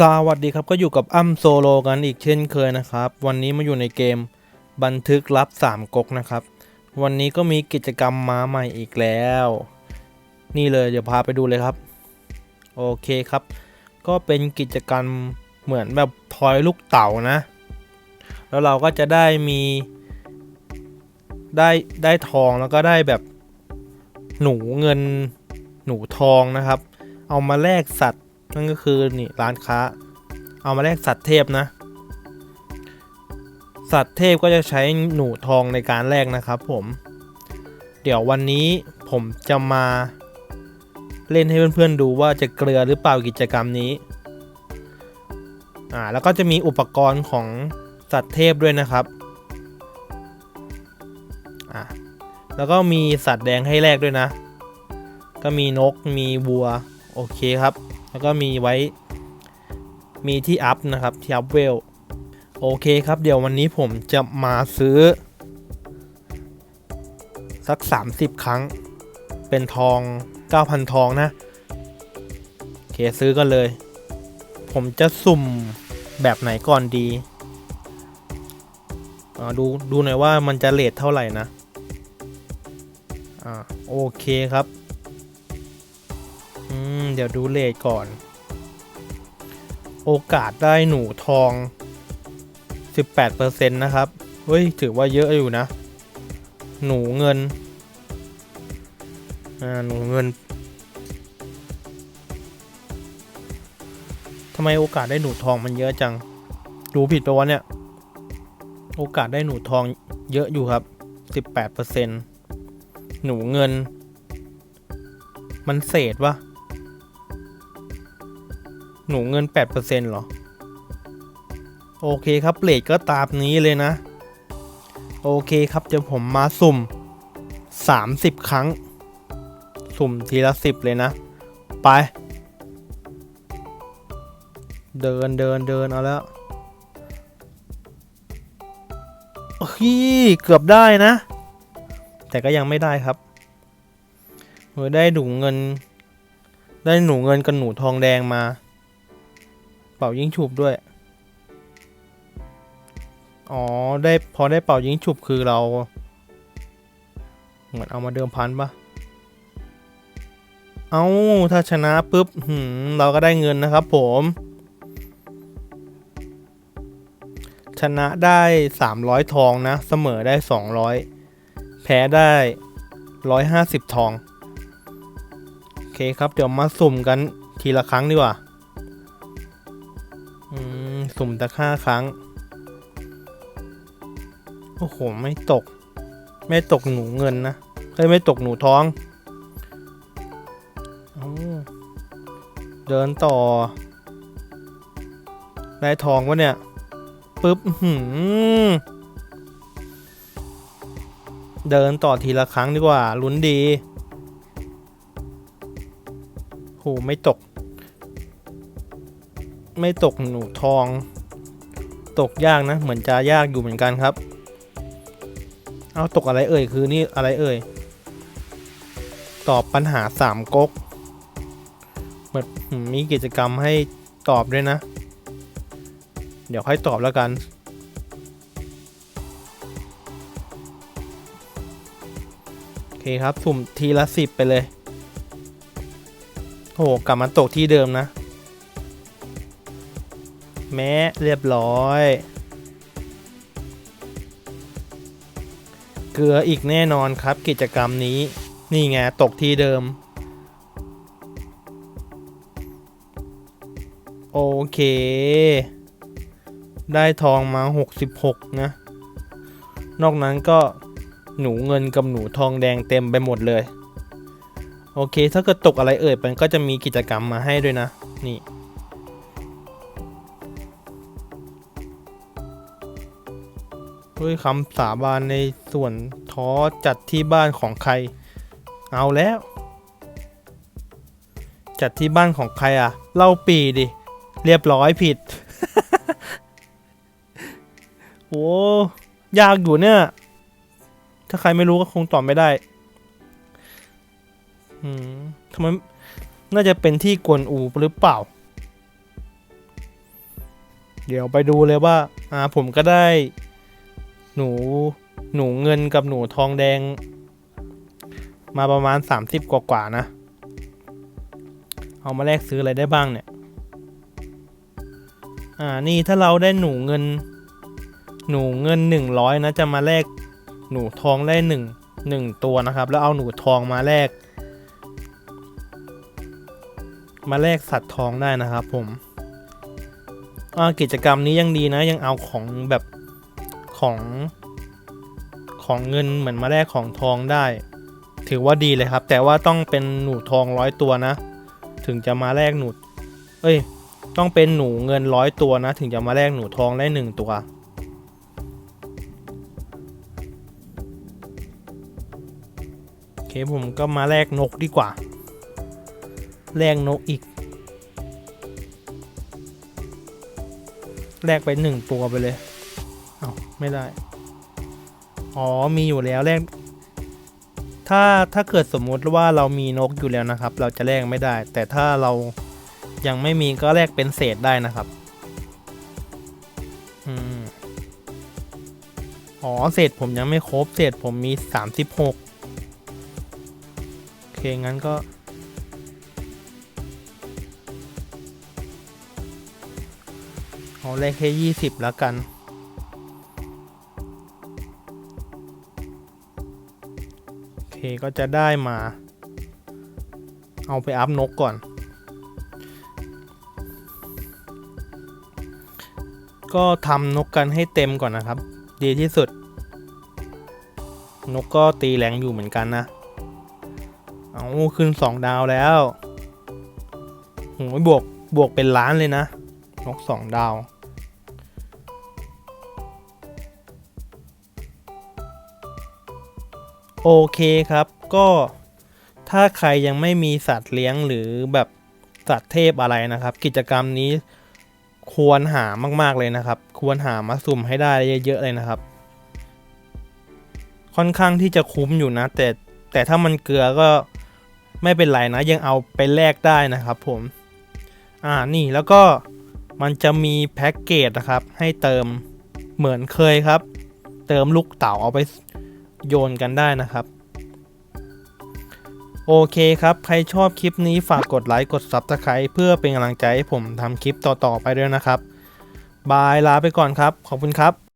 สวัสดีครับก็อยู่กับอ้ำโซโลกันอีกเช่นเคยนะครับ วันนี้มาอยู่ในเกมบันทึกลับ 3ก๊กนะครับ วันนี้ก็มีกิจกรรมมาใหม่อีกแล้ว นี่เลยเดี๋ยวพาไปดูเลยครับ โอเคครับ ก็เป็นกิจกรรมเหมือนแบบทอยลูกเต่านะ แล้วเราก็จะได้มีได้ได้ทองแล้วก็ได้แบบหนูเงินหนูทองนะครับ เอามาแลกสัตว์ นั่นก็คือนี่ร้านค้า เอามาแลกสัตว์เทพนะ สัตว์เทพก็จะใช้หนูทองในการแลกนะครับผม เดี๋ยววันนี้ผมจะมาเล่นให้เพื่อนๆดูว่าจะเกลือหรือเปล่ากิจกรรมนี้ อ่าแล้วก็จะมีอุปกรณ์ของสัตว์เทพด้วยนะครับ อ่าแล้วก็มีสัตว์แดงให้แลกด้วยนะ ก็มีนกมีวัว โอเคครับ แล้วก็มีไว้มีที่อัพนะครับที่อัพเวลโอเคครับ เดี๋ยววันนี้ผมจะมาซื้อ สัก 30 ครั้ง เป็นทอง 9,000 ทองนะ โอเคซื้อกันเลย ผมจะสุ่มแบบไหนก่อนดีอ่าดูดูหน่อยว่ามันจะเลทเท่าไหร่นะ อ่า โอเคครับ เดี๋ยวดูเลทก่อน โอกาสได้หนูทอง 18%นะครับ เฮ้ย ถือว่าเยอะอยู่นะ หนูเงิน อ่า หนูเงินทำไมโอกาสได้หนูทองมันเยอะจัง ดูผิดไปวะเนี่ย โอกาสได้หนูทองเยอะอยู่ครับ 18%หนูเงิน มันเศษวะ หนูเงิน8%เหรอ โอเคครับเลทก็ตามนี้เลยนะ โอเคครับเดี๋ยวผมมาสุ่ม 30 ครั้ง สุ่มทีละ 10 เลยนะ ไป เดินเดินเดินเอาแล้วเฮ้ยเกือบได้นะ แต่ก็ยังไม่ได้ครับเฮ้ยได้หนูเงิน ได้หนูเงินกับหนูทองแดงมา เป่ายิงฉุบด้วย อ๋อ ได้พอได้เป่ายิงฉุบคือเรา เหมือนเอามาเดิมพันปะเอาถ้าชนะปุ๊บหืมเราก็ได้เงินนะครับผม ชนะได้ 300 ทองนะ เสมอได้ 200 แพ้ได้ 150 ทอง โอเคครับ เดี๋ยวมาสุ่มกันทีละครั้งดีกว่า สุ่มตะห้าครั้ง โอ้โห ไม่ตก ไม่ตกหนูเงินนะเฮ้ยไม่ตกหนูท้อง เดินต่อ ได้ทองวะเนี่ย ปึ๊บหืมเดินต่อทีละครั้งดีกว่า ลุ้นดี โห ไม่ตก ไม่ตกหนูทอง ตกยากนะ เหมือนจะยากอยู่เหมือนกันครับ เอาตกอะไรเอ่ย คือนี่อะไรเอ่ย ตอบปัญหาสามก๊กเหมือนมีกิจกรรมให้ตอบด้วยนะ เดี๋ยวค่อยตอบแล้วกันโอเคครับ สุ่มทีละสิบไปเลยโอ้โหกลับมาตกที่เดิมนะ แม้เรียบร้อย เกลืออีกแน่นอนครับกิจกรรมนี้ นี่ไงตกที่เดิม โอเค ได้ทองมา 66 นะ นอกนั้นก็หนูเงินกับหนูทองแดงเต็มไปหมดเลย โอเค ถ้าเกิดตกอะไรเอ่ยมันก็จะมีกิจกรรมมาให้ด้วยนะ นี่ ด้วยคำสาบานในส่วนท้อจัดที่บ้านของใคร เอาแล้ว จัดที่บ้านของใครอะเล่าปีดิ เรียบร้อยผิด โอ้ยากอยู่เนี่ย ถ้าใครไม่รู้ก็คงตอบไม่ได้อืมทำไมน่าจะเป็นที่กวนอูหรือเปล่า เดี๋ยวไปดูเลยว่า อ่าผมก็ได้ หนูหนูเงินกับหนูทองแดง มาประมาณ 30 กว่ากว่าๆนะ เอามาแลกซื้ออะไรได้บ้างเนี่ย อ่านี่ถ้าเราได้หนูเงิน หนูเงิน 100 นะ จะมาแลกหนูทองได้หนึ่งหนึ่งตัวนะครับ แล้วเอาหนูทองมาแลกมาแลกสัตว์ทองได้นะครับผมอ่ากิจกรรมนี้ยังดีนะยังเอาของแบบ ของของเงินเหมือนมาแลกของทองได้ ถือว่าดีเลยครับ แต่ว่าต้องเป็นหนูทองร้อยตัวนะ ถึงจะมาแลกหนู เอ้ย ต้องเป็นหนูเงินร้อยตัวนะ ถึงจะมาแลกหนูทองได้หนึ่งตัว โอเคผมก็มาแลกนกดีกว่า แลกนกอีก แลกไปหนึ่งตัวไปเลย ไม่ได้ อ๋อ มีอยู่แล้วแลกถ้าถ้าเกิดสมมุติว่าเรามีนกอยู่แล้วนะครับ เราจะแลกไม่ได้ แต่ถ้าเรายังไม่มีก็แลกเป็นเศษได้นะครับอืมอ๋อเศษผมยังไม่ครบเศษผมมีสามสิบหกโอเคงั้นก็ เอาเลขแค่ยี่สิบแล้วกัน เคก็จะได้มา เอาไปอัพนกก่อน ก็ทำนกกันให้เต็มก่อนนะครับ ดีที่สุด นกก็ตีแรงอยู่เหมือนกันนะ เอาขึ้นสองดาวแล้วโหบวกบวกเป็นล้านเลยนะ นกสองดาว โอเคครับก็ถ้าใครยังไม่มีสัตว์เลี้ยงหรือแบบสัตว์เทพอะไรนะครับ กิจกรรมนี้ควรหามากๆเลยนะครับ ควรหามาสุ่มให้ได้เยอะๆเลยนะครับ ค่อนข้างที่จะคุ้มอยู่นะ แต่แต่ถ้ามันเกลือก็ไม่เป็นไรนะ ยังเอาไปแลกได้นะครับผม อ่านี่แล้วก็มันจะมีแพ็กเกจนะครับ ให้เติมเหมือนเคยครับ เติมลูกเต๋าเอาไป โยนกันได้นะครับ โอเคครับ ใครชอบคลิปนี้ฝากกดไลค์กด Subscribe เพื่อเป็นกำลังใจให้ผมทำคลิปต่อๆไปด้วยนะครับ บายลาไปก่อนครับ ขอบคุณครับ